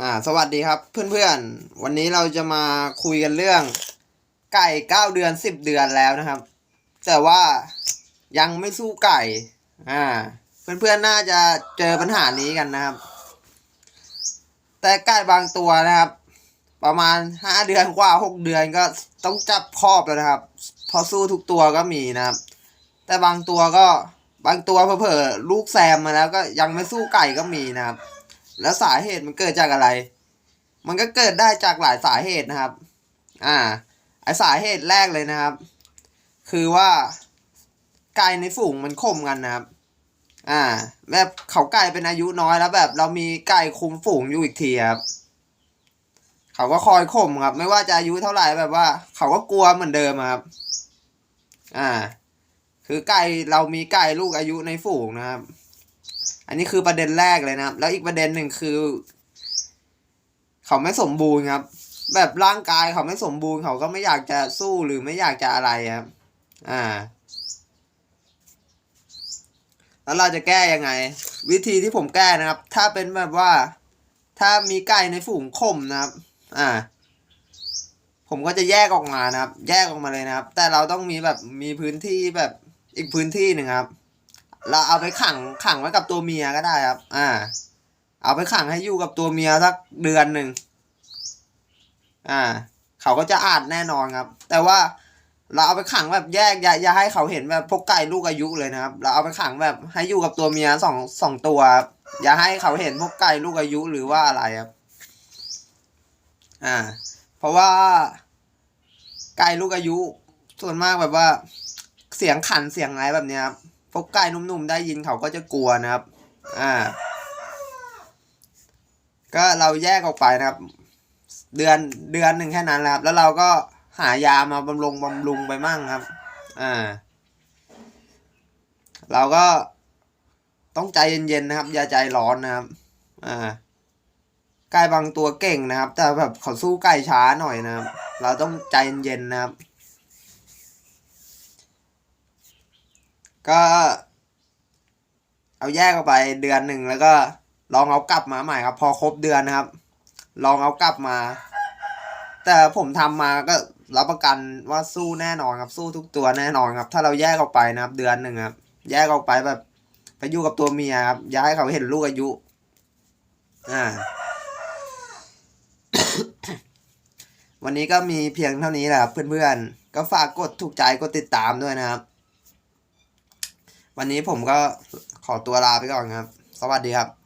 อ่าสวัสดีครับเพื่อนๆ วันนี้เราจะมาคุยกันเรื่อง ไก่เก้าเดือนสิบเดือนแล้วนะครับ แต่ว่ายังไม่สู้ไก่อ่าเพื่อนๆน่าจะเจอปัญหานี้กันนะครับ แต่ไก่บางตัวนะครับ ประมาณห้าเดือนกว่าหกเดือนก็ต้องจับครอบแล้วนะครับ พอสู้ทุกตัวก็มีนะครับ แต่บางตัวก็บางตัวเผลอๆลูกแซมมาแล้วก็ยังไม่สู้ไก่ก็มีนะครับ แล้วสาเหตุมันเกิดจากอะไร มันก็เกิดได้จากหลายสาเหตุนะครับ อ่า ไอสาเหตุแรกเลยนะครับ คือว่าไก่ในฝูงมันข่มกันนะครับ อ่า แบบเขาไก่เป็นอายุน้อยแล้วแบบ เรามีไก่คุมฝูงอยู่อีกทีครับ เขาก็คอยข่มครับ ไม่ว่าจะอายุเท่าไหร่แบบว่า เขาก็กลัวเหมือนเดิมครับ อ่า คือไก่เรามีไก่ลูกอายุในฝูงนะครับ อันนี้คือประเด็นแรกเลยนะครับ แล้วอีกประเด็นหนึ่งคือ เขาไม่สมบูรณ์ครับ แบบร่างกายเขาไม่สมบูรณ์เขาก็ไม่อยากจะสู้หรือไม่อยากจะอะไรครับ อ่า แล้วเราจะแก้ยังไง วิธีที่ผมแก้นะครับ ถ้าเป็นแบบว่า ถ้ามีไก่ในฝูงข่มนะครับ อ่า ผมก็จะแยกออกมานะครับ แยกออกมาเลยนะครับ แต่เราต้องมีแบบมีพื้นที่แบบอีกพื้นที่หนึ่งครับ เราเอาไปขังขังไว้กับตัวเมียก็ได้ครับ อ่า เอาไปขังให้อยู่กับตัวเมียสักเดือนหนึ่งอ่า เขาก็จะอาดแน่นอนครับ แต่ว่าเราเอาไปขังแบบแยกอย่าอย่าให้เขาเห็นแบบพวกไก่ลูกอายุเลยนะครับ เราเอาไปขังแบบให้อยู่กับตัวเมียสองสองตัวครับอย่าให้เขาเห็นพวกไก่ลูกอายุหรือว่าอะไรครับ อ่า เพราะว่า ไก่ลูกอายุ ส่วนมากแบบว่า เสียงขันเสียงอะไรแบบนี้ครับ พวกไก่นุ่มๆได้ยินเขาก็จะกลัวนะครับ อ่า ก็เราแยกออกไปนะครับ เดือนเดือนหนึ่งแค่นั้นแหละครับ แล้วเราก็หายามาบำรุงบำรุงไปมั่งครับ อ่า เราก็ต้องใจเย็นๆนะครับ อย่าใจร้อนนะครับ อ่า ไก่บางตัวเก่งนะครับ แต่แบบเขาสู้ไก่ช้าหน่อยนะครับ เราต้องใจเย็นๆนะครับ ก็ เอาแยกออกไปเดือนหนึ่งแล้วก็ ลองเอากลับมาใหม่ครับ พอครบเดือนนะครับ ลองเอากลับมา แต่ผมทำมาก็รับประกันว่าสู้แน่นอนครับ สู้ทุกตัวแน่นอนครับ ถ้าเราแยกออกไปนะครับ เดือนหนึ่งครับแยกออกไปแบบไปอยู่กับตัวเมียครับอย่าให้เขาเห็นลูกอายุอ่าวันนี้ก็มีเพียงเท่านี้แหละครับเพื่อนๆ ก็ฝากกดถูกใจกดติดตามด้วยนะครับ วันนี้ผมก็ขอตัวลาไปก่อนครับ สวัสดีครับ